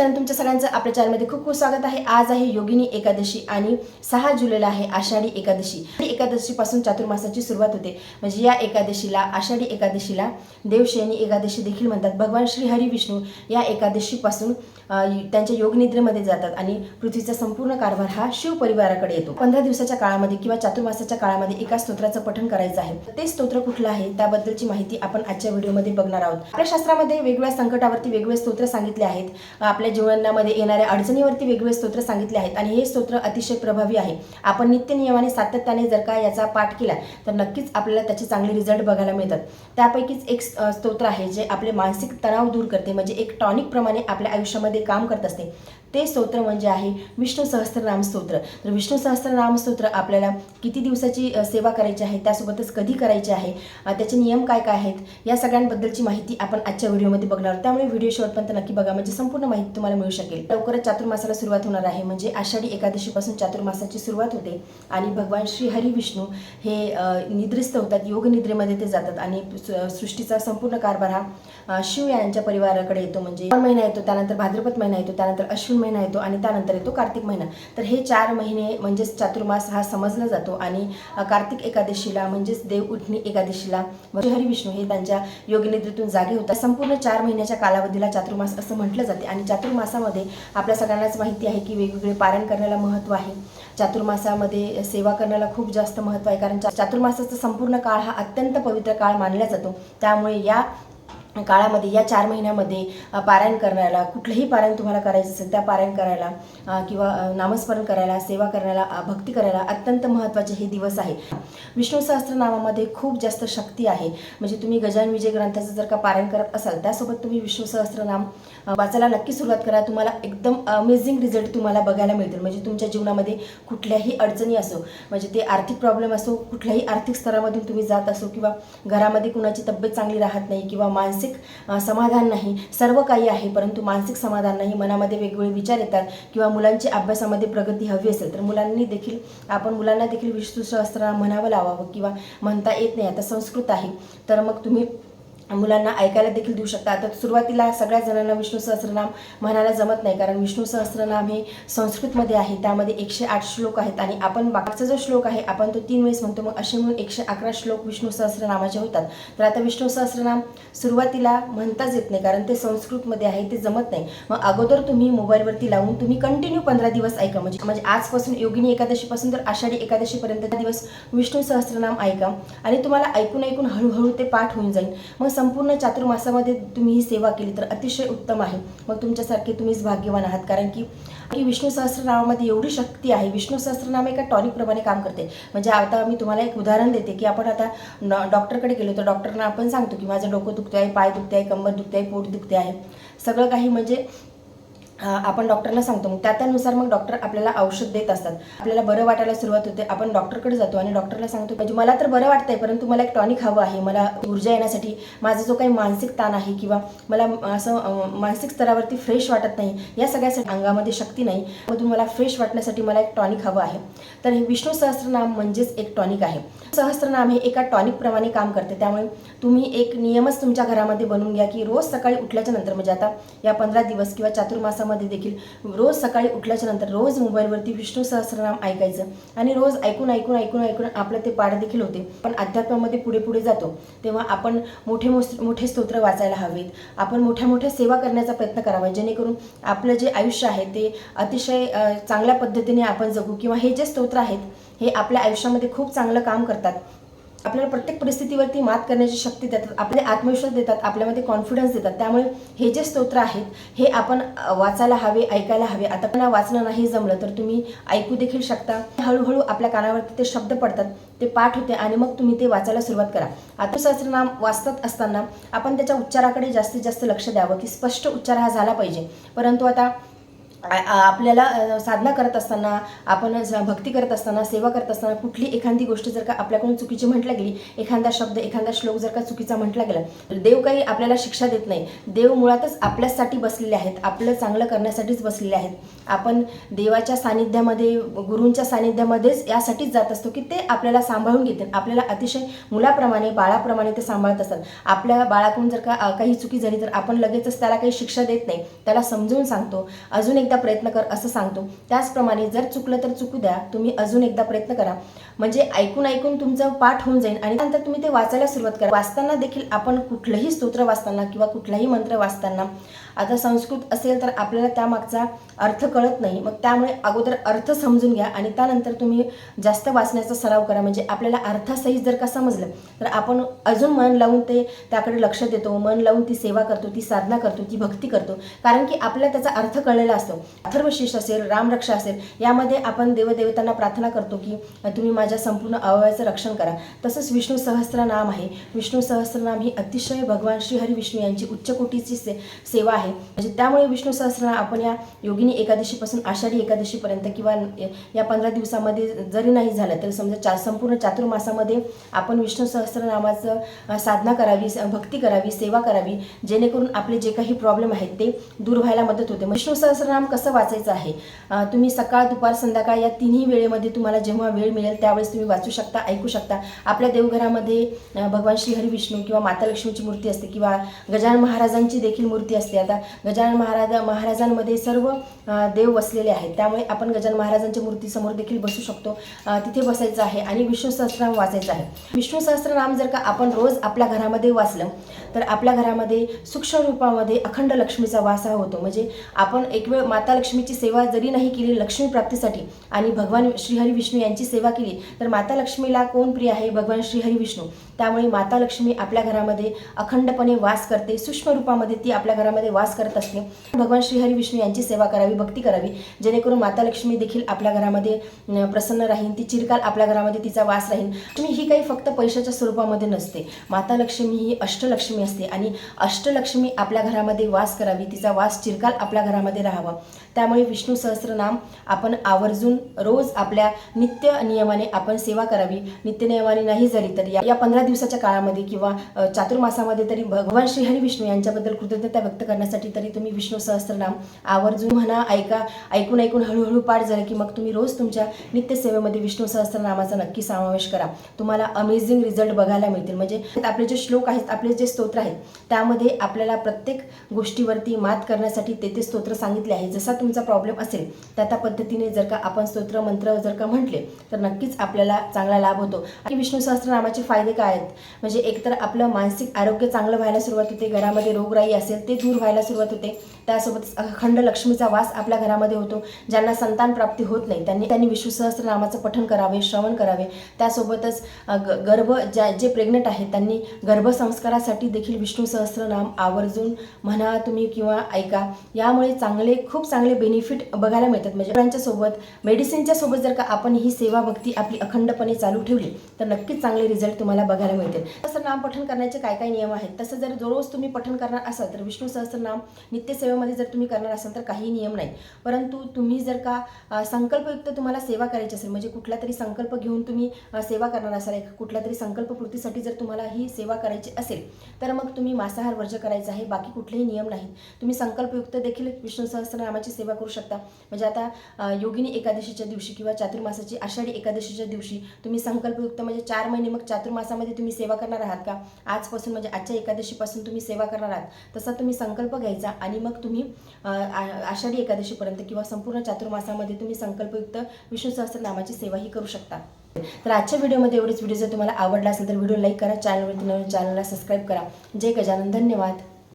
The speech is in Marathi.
मित्रांनो तुमच्या सगळ्यांचं आपल्या चॅनलमध्ये खूप खूप स्वागत आहे. आज आहे योगिनी एकादशी आणि सहा जुलैला आहे आषाढी एकादशी. एकादशीपासून चातुर्मासाची सुरुवात होते. म्हणजे या एकादशीला आषाढी एकादशीला देवशयनी एकादशी देखील म्हणतात. भगवान श्री हरी विष्णू या एकादशीपासून त्यांच्या योगनिद्रेमध्ये जातात आणि पृथ्वीचा संपूर्ण कारभार हा शिव परिवाराकडे येतो. पंधरा दिवसाच्या काळामध्ये किंवा चातुर्मासाच्या काळामध्ये एका स्तोत्राचं पठण करायचं आहे. ते स्तोत्र कुठलं आहे? त्याबद्दलची माहिती आपण आजच्या व्हिडिओमध्ये बघणार आहोत. आपल्या शास्त्रामध्ये वेगवेगळ्या संकटावरती वेगवेगळे स्तोत्र सांगितले आहेत. आपल्या जीवनामध्ये येणाऱ्या अडचणीवरती वेगवेगळे स्तोत्र सांगितले आहेत आणि हे स्तोत्र अतिशय प्रभावी आहे. आपण नित्य नियमाने सातत्याने जर का याचा पाठ केला तर नक्कीच आपल्याला त्याचे चांगले रिझल्ट बघायला मिळतात. त्यापैकीच एक स्तोत्र आहे जे आपले मानसिक तणाव दूर करते म्हणजे एक टॉनिकप्रमाणे आपल्या आयुष्यामध्ये काम करत असते. ते स्तोत्र म्हणजे आहे विष्णू सहस्त्रनाम स्तोत्र. तर विष्णू सहस्त्रनाम स्तोत्र आपल्याला किती दिवसाची सेवा करायची आहे त्यासोबतच कधी करायची आहे त्याचे नियम काय काय आहेत या सगळ्यांबद्दलची माहिती आपण आजच्या व्हिडिओमध्ये बघणार त्यामुळे व्हिडिओ शेवटपर्यंत नक्की बघा म्हणजे संपूर्ण माहिती तुम्हाला मिळू शकेल. लवकरच चातुर्मासाला सुरुवात होणार आहे म्हणजे आषाढी एकादशीपासून चातुर्मासाची सुरुवात होते आणि भगवान श्री हरी विष्णू हे निद्रिस्त होतात योग निद्रेमध्ये ते जातात आणि सृष्टीचा संपूर्ण कारभार हा शिव यांच्या परिवाराकडे येतो. म्हणजे महिना येतो त्यानंतर भाद्रपद महिना येतो त्यानंतर अश्विन महिना येतो आणि त्यानंतर येतो कार्तिक महिना. तर हे चार महिने म्हणजेच चातुर्मास हा समजला जातो आणि कार्तिक एकादशीला म्हणजेच देव उठणी एकादशीला हरी विष्णू हे त्यांच्या योगनिद्रेतून जागे होतात. संपूर्ण चार महिन्याच्या कालावधीला चातुर्मास असं म्हटलं जाते आणि चातुर्मासामध्ये आपल्या सगळ्यांनाच माहिती आहे की वेगवेगळे पारण करण्याला महत्त्व आहे. चातुर्मासामध्ये सेवा करण्याला खूप जास्त महत्त्व आहे कारण चातुर्मासाचा संपूर्ण काळ हा अत्यंत पवित्र काळ मानला जातो. त्यामुळे या काळामध्ये या चार महिन्यामध्ये पारायण करण्याला कुठलंही पारायण तुम्हाला करायचं असेल त्या पारायण करायला किंवा नामस्मरण करायला सेवा करायला भक्ती करायला अत्यंत महत्त्वाचे हे दिवस आहे. विष्णू सहस्त्रनामामध्ये खूप जास्त शक्ती आहे. म्हणजे तुम्ही गजान विजय ग्रंथाचं जर का पारायण करत असाल त्यासोबत तुम्ही विष्णू सहस्त्रनाम नाम वाचायला नक्की सुरुवात करा. तुम्हाला एकदम अमेझिंग रिझल्ट तुम्हाला बघायला मिळतील. म्हणजे तुमच्या जीवनामध्ये कुठल्याही अडचणी असो म्हणजे ते आर्थिक प्रॉब्लेम असो कुठल्याही आर्थिक स्तरामधून तुम्ही जात असो किंवा घरामध्ये कुणाची तब्येत चांगली राहत नाही किंवा मानसिक मानसिक समाधान नाही. सर्व काही आहे परंतु मानसिक समाधान नाही. मनामध्ये वेगवेगळे विचार येतात किंवा मुलांची अभ्यासामध्ये प्रगती हवी असेल तर मुलांनी देखील आपण मुलांना देखील विष्णू सहस्त्र म्हणावं लावावं किंवा म्हणता येत नाही. आता संस्कृत आहे. तर मग तुम्ही मुलांना ऐकायला देखील देऊ शकता तर सुरुवातीला सगळ्या जणांना विष्णू सहस्रनाम म्हणायला जमत नाही कारण विष्णू सहस्रनाम हे संस्कृतमध्ये आहे. त्यामध्ये एकशे आठ श्लोक आहेत आणि आपण बाकीचा जो श्लोक आहे आपण तो तीन वेळेस म्हणतो. मग असे म्हणून एकशे अकरा श्लोक विष्णू सहस्रनामाचे होतात. तर आता विष्णू सहस्रनाम सुरुवातीला म्हणताच येत नाही कारण ते संस्कृतमध्ये आहे ते जमत नाही. मग अगोदर तुम्ही मोबाईलवरती लावून तुम्ही कंटिन्यू पंधरा दिवस ऐका. म्हणजे म्हणजे आजपासून योगिनी एकादशीपासून तर आषाढी एकादशीपर्यंत दिवस विष्णू सहस्रनाम ऐका. आणि तुम्हाला ऐकून ऐकून हळूहळू ते पाठ होऊन जाईल. मग संपूर्ण चातुर्मासामध्ये तुम्ही ही सेवा केली तर अतिशय उत्तम आहे. मग तुमच्यासारखे तुम्हीच भाग्यवान आहात. कारण की की विष्णू सहस्रनामामध्ये एवढी शक्ती आहे. विष्णू सहस्रनाम एका टॉनिकप्रमाणे काम करते. म्हणजे आता मी तुम्हाला एक उदाहरण देते की आपण आता डॉक्टरकडे गेलो तर डॉक्टरना आपण सांगतो की माझं डोकं दुखतं आहे पाय दुखते आहे कंबर दुखते आहे पोट दुखते आहे सगळं काही म्हणजे आपण डॉक्टरला सांगतो. मग त्या त्यानुसार मग डॉक्टर आपल्याला औषध देत असतात. आपल्याला बरं वाटायला सुरुवात होते. आपण डॉक्टरकडे जातो आणि डॉक्टरला सांगतो म्हणजे मला तर बरं वाटतंय परंतु मला एक टॉनिक हवं आहे. मला ऊर्जा येण्यासाठी माझा जो काही मानसिक ताण आहे किंवा मला असं मानसिक स्तरावरती फ्रेश वाटत नाही या सगळ्यासाठी अंगामध्ये शक्ती नाही मधून मला फ्रेश वाटण्यासाठी मला एक टॉनिक हवं आहे. तर हे विष्णू सहस्त्रनाम म्हणजेच एक टॉनिक आहे. सहस्त्रनाम हे एका टॉनिकप्रमाणे काम करते. त्यामुळे तुम्ही एक नियमच तुमच्या घरामध्ये बनवून घ्या की रोज सकाळी उठल्याच्या नंतर म्हणजे आता या पंधरा दिवस किंवा दिवसामध्ये देखील रोज सकाळी उठल्याच्या नंतर रोज मोबाईलवरती विष्णू सहस्रनाम ऐकायचं. आणि रोज ऐकून ऐकून ऐकून ऐकून आपलं ते पाठ देखील होते. पण अध्यात्मामध्ये पुढे पुढे जातो. तेव्हा आपण मोठे मोस- मोठे स्तोत्र वाचायला हवेत. आपण मोठ्या मोठ्या सेवा करण्याचा प्रयत्न करावा. जेणेकरून आपलं जे आयुष्य आहे ते अतिशय चांगल्या पद्धतीने आपण जगू. किंवा हे जे स्तोत्र आहेत हे आपल्या आयुष्यामध्ये खूप चांगलं काम करतात. आपल्याला प्रत्येक परिस्थितीवरती मात करण्याची शक्ती देतात आपले आत्मविश्वास देतात आपल्यामध्ये कॉन्फिडन्स देतात. त्यामुळे हे जे स्तोत्र आहेत हे आपण वाचायला हवे ऐकायला हवे. आता पण वाचणं नाही जमलं तर तुम्ही ऐकू देखील शकता. हळूहळू आपल्या कानावरती ते शब्द पडतात ते पाठ होते आणि मग तुम्ही ते वाचायला सुरुवात करा. आत्मसहस्रनाम वाचत असताना आपण त्याच्या उच्चाराकडे जास्तीत जास्त लक्ष द्यावं की स्पष्ट उच्चार हा झाला पाहिजे. परंतु आता आपल्याला साधना करत असताना आपण भक्ती करत असताना सेवा करत असताना कुठली एखादी गोष्ट जर का आपल्याकडून चुकीची म्हटल्या गेली एखादा शब्द एखादा श्लोक जर का चुकीचा म्हटला गेला तर देव काही आपल्याला शिक्षा देत नाही. देव मुळातच आपल्यासाठी बसलेले आहेत आपलं चांगलं करण्यासाठीच बसलेले आहेत. आपण देवाच्या सानिध्यामध्ये गुरूंच्या सानिध्यामध्येच यासाठीच जात असतो की ते आपल्याला सांभाळून घेतील. आपल्याला अतिशय मुलाप्रमाणे बाळाप्रमाणे ते सांभाळत असतात. आपल्या बाळाकडून जर का काही चुकी झाली तर आपण लगेचच त्याला काही शिक्षा देत नाही. त्याला समजून सांगतो. अजून एक एकदा प्रयत्न कर असं सांगतो. त्याचप्रमाणे जर चुकलं तर चुकू द्या. तुम्ही अजून एकदा प्रयत्न करा. म्हणजे ऐकून ऐकून तुमचं पाठ होऊन जाईल आणि नंतर तुम्ही ते वाचायला सुरुवात करा. वाचताना देखील आपण कुठलंही स्तोत्र वाचताना किंवा कुठलाही मंत्र वाचताना आता संस्कृत असेल तर आपल्याला त्यामागचा अर्थ कळत नाही. मग त्यामुळे अगोदर अर्थ समजून घ्या आणि त्यानंतर तुम्ही जास्त वाचण्याचा सराव करा. म्हणजे आपल्याला अर्थासहित जर का समजलं तर आपण अजून मन लावून ते त्याकडे लक्ष देतो मन लावून ती सेवा करतो ती साधना करतो ती भक्ती करतो. कारण की आपल्याला त्याचा अर्थ कळलेला असतो. अथर्वशीष असेल रामरक्षा असेल यामध्ये आपण देवदेवतांना प्रार्थना करतो की तुम्ही माझ्या संपूर्ण अवयवाचं रक्षण करा. तसंच विष्णू सहस्रनाम आहे. विष्णू सहस्रनाम ही अतिशय भगवान श्री हरी विष्णू यांची उच्चकोटीची से सेवा आहे. म्हणजे त्यामुळे विष्णू सहस्त्रनाम आपण या योगिनी एकादशीपासून आषाढी एकादशीपर्यंत किंवा या पंधरा दिवसामध्ये जरी नाही झालं तर समजा चा संपूर्ण चातुर्मासामध्ये आपण विष्णू सहस्रनामाचं साधना करावी भक्ती करावी सेवा करावी जेणेकरून आपले जे काही प्रॉब्लेम आहेत ते दूर व्हायला मदत होते. विष्णू सहस्रनाम कसं वाचायचं आहे? तुम्ही सकाळ दुपार संध्याकाळ या तिन्ही वेळेमध्ये तुम्हाला जेव्हा वेळ मिळेल त्यावेळेस तुम्ही वाचू शकता ऐकू शकता. आपल्या देवघरामध्ये भगवान श्री हरी विष्णू किंवा माता लक्ष्मीची मूर्ती असते किंवा गजानन महाराजांची देखील मूर्ती असते. आता गजानन महाराज महाराजांमध्ये सर्व देव बसलेले आहेत. त्यामुळे आपण गजानन महाराजांच्या मूर्तीसमोर देखील बसू शकतो. तिथे बसायचं आहे आणि विष्णू सहस्त्रनाम वाचायचं आहे. विष्णू सहस्रनाम जर का आपण रोज आपल्या घरामध्ये वाचलं तर आपल्या घरामध्ये सूक्ष्म रूपामध्ये अखंड लक्ष्मीचा वासा होतो. म्हणजे आपण एक वेळ माता लक्ष्मीची सेवा जरी नाही केली लक्ष्मी प्राप्तीसाठी आणि भगवान श्रीहरी विष्णू यांची सेवा केली तर माता लक्ष्मीला कोण प्रिय आहे? भगवान श्रीहरी विष्णू त्यामुळे माता लक्ष्मी आपल्या घरामध्ये अखंडपणे वास करते सूक्ष्म रूपामध्ये ती आपल्या घरामध्ये वास करत असते. भगवान श्रीहरी विष्णू यांची सेवा करावी भक्ती करावी. जेणेकरून माता लक्ष्मी देखील आपल्या घरामध्ये प्रसन्न राहील ती चिरकाल आपल्या घरामध्ये तिचा वास राहील तुम्ही ही काही फक्त पैशाच्या स्वरूपामध्ये नसते. माता लक्ष्मी ही अष्टलक्ष्मी असते आणि अष्टलक्ष्मी आपल्या घरामध्ये वास करावी. तिचा वास चिरकाल आपल्या घरामध्ये राहावा. त्यामुळे विष्णू सहस्रनाम आपण आवर्जून रोज आपल्या नित्य नियमाने आपण सेवा करावी. नित्य नियमाने नाही झाली तर या- या पंधरा दिवसाच्या काळामध्ये किंवा चातुर्मासामध्ये तरी भगवान श्री हरी विष्णू यांच्याबद्दल कृतज्ञता व्यक्त करण्यासाठी तरी तुम्ही विष्णू सहस्त्रनाम आवर्जून म्हणा ऐका ऐकून ऐकून हळूहळू पाठ झालं की मग तुम्ही रोज तुमच्या नित्यसेवेमध्ये विष्णू सहस्त्रनामाचा नक्की समावेश करा. तुम्हाला अमेझिंग रिझल्ट बघायला मिळतील. म्हणजे आपले जे श्लोक आहेत आपले जे स्तोत्र आहेत त्यामध्ये आपल्याला प्रत्येक गोष्टीवरती मात करण्यासाठी ते ते स्तोत्र सांगितले आहे. जसा तुमचा प्रॉब्लेम असेल त्या त्या पद्धतीने जर का आपण स्तोत्र मंत्र जर का म्हटले तर नक्कीच आपल्याला चांगला लाभ होतो. आणि विष्णू सहस्त्रनामाचे फायदे काय आहेत? म्हणजे एकतर आपलं मानसिक आरोग्य चांगलं व्हायला सुरुवात होते घरामध्ये रोगराई असेल ते दूर व्हायला सुरुवात होते. त्यासोबत अखंड लक्ष्मीचा वास आपल्या घरामध्ये होतो ज्यांना संतान प्राप्ती होत नाही. त्यांनी त्यांनी विष्णू सहस्त्रनामाचं पठण करावे श्रवण करावे. त्यासोबतच ग- गर्भ ज्या जे प्रेग्नेंट आहेत त्यांनी गर्भसंस्कारासाठी देखील विष्णू सहस्त्रनाम आवर्जून म्हणा तुम्ही किंवा ऐका. यामुळे चांगले खूप चांगले बेनिफिट बघायला मिळतात. म्हणजे त्यांच्या मेडिसिनच्या सोबत जर का आपण ही सेवा भक्ती आपली अखंडपणे चालू ठेवली तर नक्कीच चांगले रिझल्ट तुम्हाला बघायला मिळतील. तसं नाम पठण करण्याचे काय काय नियम आहेत? तसं जर दररोज रोज तुम्ही पठण करणार असाल तर विष्णू सहस्त्रनाम सेवेमध्ये जर तुम्ही करणार असाल तर काही नियम नाही. परंतु तुम्ही जर का संकल्पयुक्त तुम्हाला सेवा करायची असेल म्हणजे कुठला तरी संकल्प घेऊन तुम्ही सेवा करणार असाल एक कुठल्या तरी संकल्पपूर्तीसाठी जर तुम्हाला ही सेवा करायची असेल तर मग तुम्ही मांसाहार वर्ज करायचा आहे बाकी कुठलेही नियम नाहीत तुम्ही संकल्पयुक्त देखील विष्णू सहस्रनामाची सेवा करू शकता. म्हणजे आता योगिनी एकादशीच्या दिवशी किंवा चातुर्मासाची आषाढी एकादशीच्या दिवशी तुम्ही संकल्पयुक्त म्हणजे चार महिने मग चातुर्मासामध्ये तुम्ही सेवा करणार आहात का? आजपासून म्हणजे आजच्या एकादशीपासून तुम्ही सेवा करणार आहात. तसा तुम्ही संकल्प घ्यायचा आणि मग तुम्ही आषाढी एकादशीपर्यंत किंवा संपूर्ण चातुर्मासामध्ये तुम्ही संकल्पयुक्त विष्णू सहस्त्रनामाची सेवाही करू शकता. तर आजच्या व्हिडिओमध्ये एवढेच. व्हिडिओ जर तुम्हाला आवडला असेल तर व्हिडिओ लाईक करा चॅनलवरती नवीन चॅनलला सबस्क्राईब करा. जय गजानन. धन्यवाद.